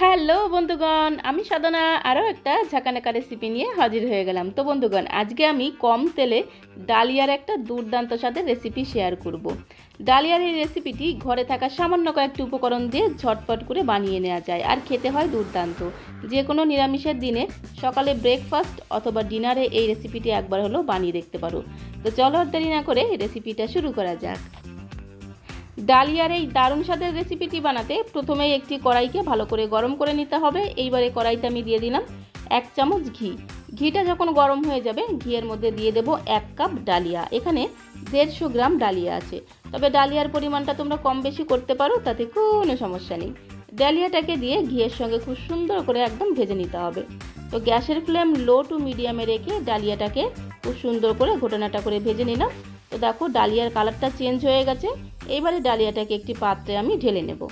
Hello বন্ধুগণ, আমি সাধনা, আরও একটা ঝাঁকানাকা রেসিপি নিয়ে হাজির হয়ে গেলাম। তো বন্ধুগণ, আজকে আমি কম তেলে ডালিয়ার একটা দুর্দান্ত স্বাদের রেসিপি শেয়ার করব। ডালিয়ার এই রেসিপিটি ঘরে থাকা সামান্য কয়েকটি উপকরণ দিয়ে ঝটপট করে বানিয়ে নেওয়া যায় আর খেতে হয় দুর্দান্ত। যে কোনো নিরামিষের দিনে সকালে ব্রেকফাস্ট অথবা ডিনারে এই রেসিপিটি একবার হলেও বানিয়ে দেখতে পারো। তো চলো আর দেরি না করে রেসিপিটা শুরু করা যাক। ডালিয়ার এই দারুণ স্বাদের রেসিপিটি বানাতে প্রথমেই একটি কড়াইকে ভালো করে গরম করে নিতে হবে। এইবারে কড়াইতে আমি দিয়ে দিলাম এক চামচ ঘি। ঘিটা যখন গরম হয়ে যাবে, ঘিয়ের মধ্যে দিয়ে দেব এক কাপ ডালিয়া। এখানে দেড়শো গ্রাম ডালিয়া আছে। তবে ডালিয়ার পরিমাণটা তোমরা কম বেশি করতে পারো, তাতে কোনো সমস্যা নেই। ডালিয়াটাকে দিয়ে ঘিয়ের সঙ্গে খুব সুন্দর করে একদম ভেজে নিতে হবে। তো গ্যাসের ফ্লেম লো টু মিডিয়ামে রেখে ডালিয়াটাকে খুব সুন্দর করে ঘটনাটা করে ভেজে নিলাম। তো দেখো ডালিয়ার কালারটা চেঞ্জ হয়ে গেছে। এইবারে ডালিয়াটাকে একটি পাত্রে আমি ঢেলে নেব।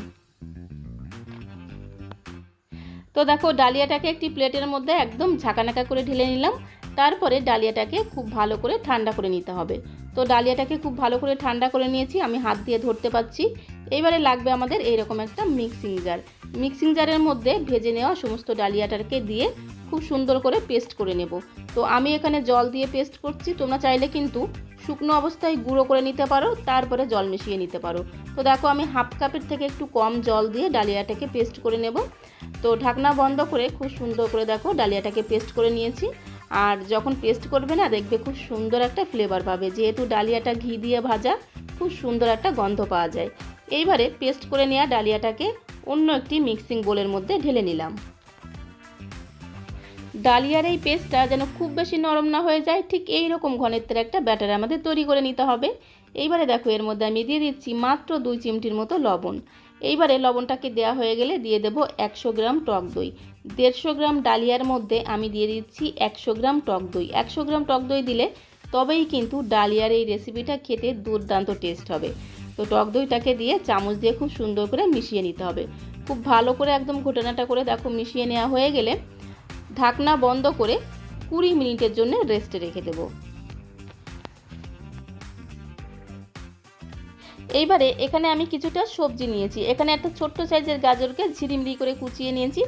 তো দেখো ডালিয়াটাকে একটি প্লেটের মধ্যে একদম ঝাঁকানাকা করে ঢেলে নিলাম। তারপরে ডালিয়াটাকে খুব ভালো করে ঠান্ডা করে নিতে হবে। তো ডালিয়াটাকে খুব ভালো করে ঠান্ডা করে নিয়েছি, আমি হাত দিয়ে ধরতে পাচ্ছি এইবারে লাগবে আমাদের এইরকম একটা মিক্সিং জার মিক্সিং জারের মধ্যে ভেজে নেওয়া সমস্ত ডালিয়াটাকে দিয়ে খুব সুন্দর করে পেস্ট করে নেব। তো আমি এখানে জল দিয়ে পেস্ট করছি, তোমরা চাইলে কিন্তু শুকনো অবস্থায় গুঁড়ো করে নিতে পারো, তারপরে জল মিশিয়ে নিতে পারো। তো দেখো আমি হাফ কাপের থেকে একটু কম জল দিয়ে ডালিয়াটাকে পেস্ট করে নেব। তো ঢাকনা বন্ধ করে খুব সুন্দর করে দেখো ডালিয়াটাকে পেস্ট করে নিয়েছি। আর যখন পেস্ট করবে না, দেখবে খুব সুন্দর একটা ফ্লেভার পাবে। যেহেতু ডালিয়াটা ঘি দিয়ে ভাজা, খুব সুন্দর একটা গন্ধ পাওয়া যায়। এইবারে পেস্ট করে নেওয়া ডালিয়াটাকে অন্য একটি মিক্সিং বোলের মধ্যে ঢেলে নিলাম। ডালিয়ার এই পেস্টটা যেন খুব বেশি নরম না হয়ে যায়, ঠিক এই রকম ঘনত্বের একটা ব্যাটার আমাদের তৈরি করে নিতে হবে। এইবারে দেখো, এর মধ্যে আমি দিয়ে দিচ্ছি মাত্র দুই চিমটির মতো লবণ। এইবারে লবণটাকে দেওয়া হয়ে গেলে দিয়ে দেবো একশো গ্রাম টক দই। দেড়শো গ্রাম ডালিয়ার মধ্যে আমি দিয়ে দিচ্ছি একশো গ্রাম টক দই। একশো গ্রাম টক দই দিলে তবেই কিন্তু ডালিয়ার এই রেসিপিটা খেতে দুর্দান্ত টেস্ট হবে। তো টক দইটাকে দিয়ে চামচ দিয়ে খুব সুন্দর করে মিশিয়ে নিতে হবে। খুব ভালো করে একদম ঘটনাটা করে দেখো মিশিয়ে নেওয়া হয়ে গেলে ঢাকনা বন্ধ করে কুড়ি মিনিটের জন্য রেস্টে রেখে দেব। এইবারে এখানে আমি কিছুটা সবজি নিয়েছি। এখানে একটা ছোট্ট সাইজের গাজরকে ঝিরিমিরি করে কুচিয়ে নিয়েছি।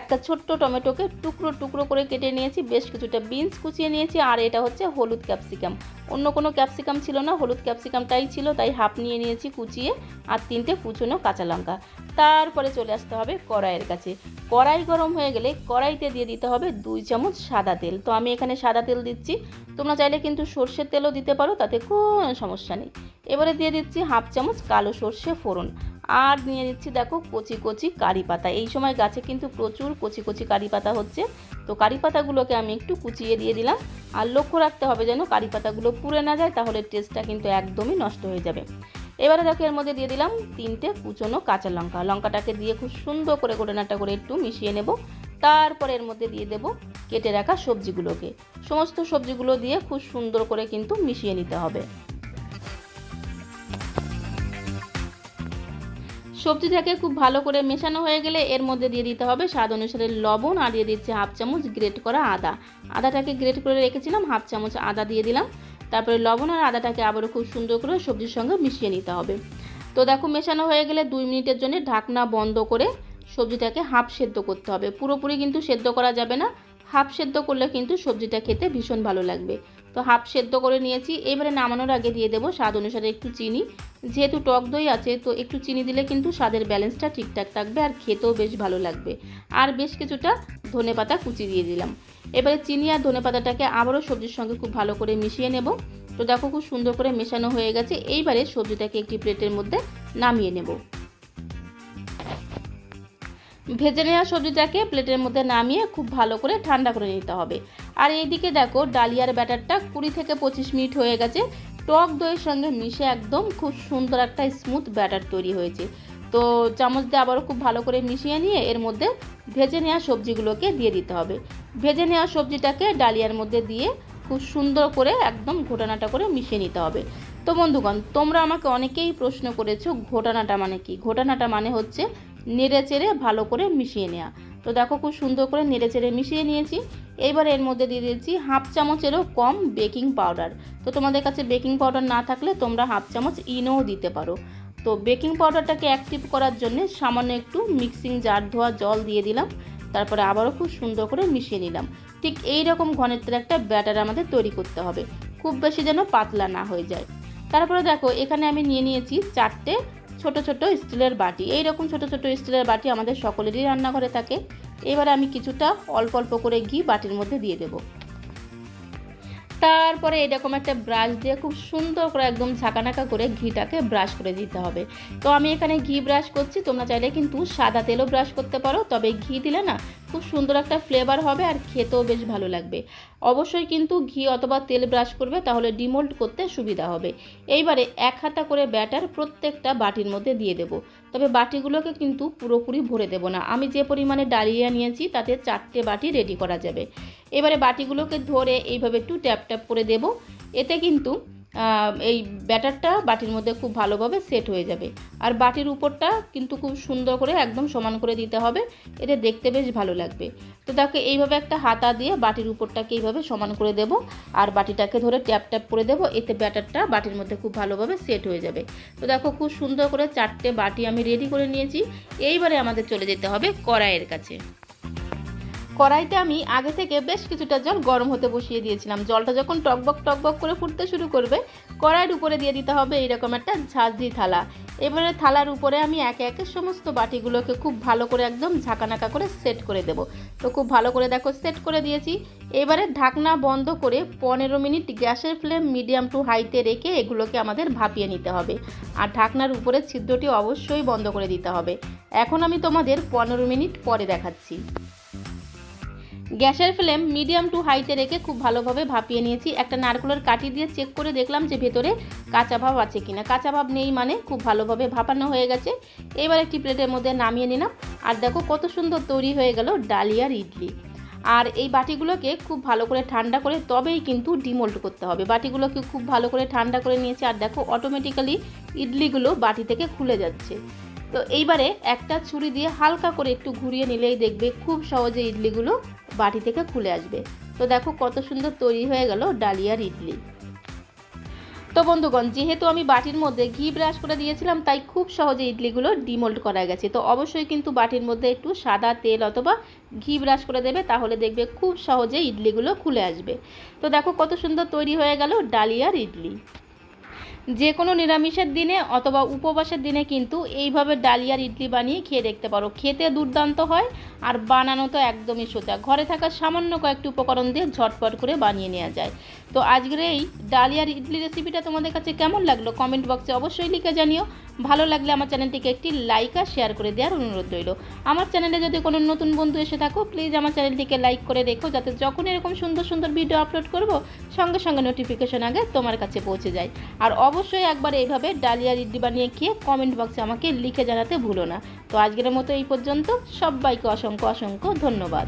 একটা ছোট্ট টমেটোকে টুকরো টুকরো করে কেটে নিয়েছি, বেশ কিছুটা বিনস কুচিয়ে নিয়েছি, আর এটা হচ্ছে হলুদ ক্যাপসিকাম। অন্য কোনো ক্যাপসিকাম ছিল না, হলুদ ক্যাপসিকামটাই ছিল, তাই হাফ নিয়ে নিয়েছি কুচিয়ে আর তিনটে কুচনো কাঁচা লঙ্কা। তারপরে চলে আসতে হবে কড়াইয়ের কাছে। কড়াই গরম হয়ে গেলে কড়াইতে দিয়ে দিতে হবে দুই চামচ সাদা তেল। তো আমি এখানে সাদা তেল দিচ্ছি। তোমরা চাইলে কিন্তু সর্ষের তেলও দিতে পারো, তাতে কোনো সমস্যা নেই। এবারে দিয়ে দিচ্ছি হাফ চামচ কালো সর্ষে ফোড়ন। আর নিয়ে দিচ্ছি দেখো কচি কচি কারি পাতা। এই সময় গাছে কিন্তু প্রচুর কচি কচি কারি পাতা হচ্ছে। তো কারি পাতাগুলোকে আমি একটু কুচিয়ে দিয়ে দিলাম। আর লক্ষ্য রাখতে হবে যেন কারি পাতাগুলো পুড়ে না যায়, তাহলে টেস্টটা কিন্তু একদমই নষ্ট হয়ে যাবে। এবারে দেখো এর মধ্যে দিয়ে দিলাম তিনটে কুচনো কাঁচা লঙ্কা। লঙ্কাটাকে দিয়ে খুব সুন্দর করে গোটানাটা করে একটু মিশিয়ে নেব। তারপর এর মধ্যে দিয়ে দেব কেটে রাখা সবজিগুলোকে। সমস্ত সবজিগুলো দিয়ে খুব সুন্দর করে কিন্তু মিশিয়ে নিতে হবে। সবজিটাকে খুব ভালো করে মেশানো হয়ে গেলে এর মধ্যে দিয়ে দিতে হবে স্বাদ অনুসারে লবণ আর দিয়ে দিচ্ছি হাফ চামচ গ্রেট করা আদা। আদাটাকে গ্রেট করে রেখেছিলাম, হাফ চামচ আদা দিয়ে দিলাম। তারপরে লবণ আর আদাটাকে আবারও খুব সুন্দর করে সবজির সঙ্গে মিশিয়ে নিতে হবে। তো দেখো মেশানো হয়ে গেলে দুই মিনিটের জন্য ঢাকনা বন্ধ করে সবজিটাকে হাফ সেদ্ধ করতে হবে। পুরোপুরি কিন্তু সেদ্ধ করা যাবে না। হাফ সেদ্ধ করলে কিন্তু সবজিটা খেতে ভীষণ ভালো লাগবে। তো হাফ সেদ্ধ করে নিয়েছি। এবারে নামানোর আগে দিয়ে দেবো স্বাদ অনুসারে একটু চিনি। যেহেতু টক দই আছে, তো একটু চিনি দিলে কিন্তু স্বাদের ব্যালেন্সটা ঠিকঠাক থাকবে আর খেতেও বেশ ভালো লাগবে। আর বেশ কিছুটা ধনে পাতা কুচি দিয়ে দিলাম। এবারে চিনি আর ধনে পাতাটাকে আবারও সবজির সঙ্গে খুব ভালো করে মিশিয়ে নেব। তো দেখো খুব সুন্দর করে মেশানো হয়ে গেছে। এইবারে সবজিটাকে একটি প্লেটের মধ্যে নামিয়ে নেব। ভেজে নেওয়া সবজিটাকে প্লেটের মধ্যে নামিয়ে খুব ভালো করে ঠান্ডা করে নিতে হবে। আর এইদিকে দেখো, ডালিয়ার ব্যাটারটা কুড়ি থেকে পঁচিশ মিনিট হয়ে গেছে। টক দইয়ের সঙ্গে মিশে একদম খুব সুন্দর একটা স্মুথ ব্যাটার তৈরি হয়েছে। তো চামচ দিয়ে আবারও খুব ভালো করে মিশিয়ে নিয়ে এর মধ্যে ভেজে নেওয়া সবজিগুলোকে দিয়ে দিতে হবে। ভেজে নেওয়া সবজিটাকে ডালিয়ার মধ্যে দিয়ে খুব সুন্দর করে একদম ঘোটানাটা করে মিশিয়ে নিতে হবে। তো বন্ধুগণ, তোমরা আমাকে অনেকেই প্রশ্ন করেছ, ঘোটানাটা মানে কি? ঘোটানাটা মানে হচ্ছে নেড়ে চেড়ে ভালো করে মিশিয়ে নেওয়া তো দেখো খুব সুন্দর করে নেড়ে চেড়ে মিশিয়ে নিয়েছি। এইবার এর মধ্যে দিয়ে দিয়েছি হাফ চামচেরও কম বেকিং পাউডার। তো তোমাদের কাছে বেকিং পাউডার না থাকলে তোমরা হাফ চামচ ইনোও দিতে পারো। তো বেকিং পাউডারটাকে অ্যাক্টিভ করার জন্য সামান্য একটু মিক্সিং জার ধোয়া জল দিয়ে দিলাম। তারপরে আবারও খুব সুন্দর করে মিশিয়ে নিলাম। ঠিক এই রকম ঘনত্বের একটা ব্যাটার আমাদের তৈরি করতে হবে। খুব বেশি যেন পাতলা না হয়ে যায়। তারপরে দেখো এখানে আমি নিয়ে নিয়েছি চারটে ছোট ছোট স্টিলের বাটি। এই রকম ছোট ছোট স্টিলের বাটি আমাদের সকলেরই রান্নাঘরে থাকে। এবারে আমি কিছুটা অল্প অল্প করে ঘি বাটির মধ্যে দিয়ে দেবো। তারপরে এরকম একটা ব্রাশ দিয়ে খুব সুন্দর করে একদম ঝাঁকানাকা করে ঘিটাকে ব্রাশ করে দিতে হবে। তো আমি এখানে ঘি ব্রাশ করছি, তোমরা চাইলে কিন্তু সাদা তেলও ব্রাশ করতে পারো, তবে ঘি দিলে না খুব সুন্দর একটা ফ্লেভার হবে আর খেতেও বেশ ভালো লাগবে। অবশ্যই কিন্তু ঘি অথবা তেল ব্রাশ করবে, তাহলে ডিমোল্ড করতে সুবিধা হবে। এইবারে এক হাতা করে ব্যাটার প্রত্যেকটা বাটির মধ্যে দিয়ে দেব। তবে বাটিগুলোকে কিন্তু পুরোপুরি ভরে দেব না। আমি যে পরিমাণে ডালিয়া নিয়েছি, তাতে চারটে বাটি রেডি করা যাবে। এবারে বাটিগুলোকে ধরে এইভাবে একটু ট্যাপ ট্যাপ করে দেব। এতে কিন্তু এই ব্যাটারটা বাটির মধ্যে খুব ভালোভাবে সেট হয়ে যাবে। আর বাটির উপরটা কিন্তু খুব সুন্দর করে একদম সমান করে দিতে হবে, এটা দেখতে বেশ ভালো লাগবে। তো দেখো, এইভাবে একটা হাতা দিয়ে বাটির উপরটাকে এইভাবে সমান করে দেব, আর বাটিটাকে ধরে ট্যাপ ট্যাপ করে দেব, এতে ব্যাটারটা বাটির মধ্যে খুব ভালোভাবে সেট হয়ে যাবে। তো দেখো, খুব সুন্দর করে চারটে বাটি আমি রেডি করে নিয়েছি। এইবারে আমাদের চলে যেতে হবে কড়াইয়ের কাছে। কড়াইতে আমি আগে থেকে বেশ কিছুটা জল গরম হতে বসিয়ে দিয়েছিলাম। জলটা যখন টকবক টকবক করে ফুটতে শুরু করবে, কড়াইয়ের উপরে দিয়ে দিতে হবে এইরকম একটা ঝাঁঝরি থালা। এবারে থালার উপরে আমি একে একে সমস্ত বাটিগুলোকে খুব ভালো করে একদম ঝাঁকানাকা করে সেট করে দেব। তো খুব ভালো করে দেখো সেট করে দিয়েছি। এবারে ঢাকনা বন্ধ করে পনেরো মিনিট গ্যাসের ফ্লেম মিডিয়াম টু হাইতে রেখে এগুলোকে আমাদের ভাপিয়ে নিতে হবে। আর ঢাকনার উপরে ছিদ্রটি অবশ্যই বন্ধ করে দিতে হবে। এখন আমি তোমাদের পনেরো মিনিট পরে দেখাচ্ছি। গ্যাসের ফ্লেম মিডিয়াম টু হাইতে রেখে খুব ভালোভাবে ভাপিয়ে নিয়েছি। একটা নারকেলের কাঠি দিয়ে চেক করে দেখলাম যে ভেতরে কাঁচা ভাব আছে কিনা। কাঁচা ভাব নেই মানে খুব ভালোভাবে ভাপানো হয়ে গেছে। এবার একটি প্লেটের মধ্যে নামিয়ে নিলাম। আর দেখো কত সুন্দর তৈরি হয়ে গেল ডালিয়ার ইডলি। আর এই বাটিগুলোকে খুব ভালো করে ঠান্ডা করে তবেই কিন্তু ডিমোল্ড করতে হবে। বাটিগুলোকে খুব ভালো করে ঠান্ডা করে নিয়েছি আর দেখো অটোমেটিক্যালি ইডলিগুলো বাটি থেকে খুলে যাচ্ছে। তো এইবারে একটা ছুরি দিয়ে হালকা করে একটু ঘুরিয়ে নিলেই দেখবে খুব সহজে ইডলিগুলো বাটি থেকে খুলে আসবে। তো দেখো কত সুন্দর তৈরি হয়ে গেল ডালিয়ার ইডলি। তো বন্ধুগণ, যেহেতু আমি বাটির মধ্যে ঘি ব্রাশ করে দিয়েছিলাম, তাই খুব সহজে ইডলিগুলো ডিমোল্ড করা গেছে। তো অবশ্যই কিন্তু বাটির মধ্যে একটু সাদা তেল অথবা ঘি ব্রাশ করে দেবে, তাহলে দেখবে খুব সহজে ইডলিগুলো খুলে আসবে। তো দেখো কত সুন্দর তৈরি হয়ে গেল ডালিয়ার ইডলি। যে কোনো নিরামিষের দিনে অথবা উপবাসের দিনে কিন্তু এইভাবে ডালিয়ার ইডলি বানিয়ে খেয়ে দেখতে পারো। খেতে দুর্দান্ত হয় আর বানানো তো একদমই সোজা। ঘরে থাকা সামান্য কয়েকটি উপকরণ দিয়ে ঝটপট করে বানিয়ে নেওয়া যায়। তো আজকের এই ডালিয়ার ইডলি রেসিপিটা তোমাদের কাছে কেমন লাগল কমেন্ট বক্সে অবশ্যই লিখে জানিও। ভালো লাগলে আমার চ্যানেলটিকে একটি লাইক আর শেয়ার করে দেওয়ার অনুরোধ রইল। আমার চ্যানেলে যদি কোনো নতুন বন্ধু এসে থাকো প্লিজ আমার চ্যানেলটিকে লাইক করে রেখো যাতে যখন এরকম সুন্দর সুন্দর ভিডিও আপলোড করব, সঙ্গে সঙ্গে নোটিফিকেশন আগে তোমার কাছে পৌঁছে যায়। আর অবশ্যই একবার এইভাবে ডালিয়া ইডলি বানিয়ে খেয়ে কমেন্ট বক্সে আমাকে লিখে জানাতে ভুলো না। তো আজকের মতো এই পর্যন্ত। সবাইকে অসংখ্য অসংখ্য ধন্যবাদ।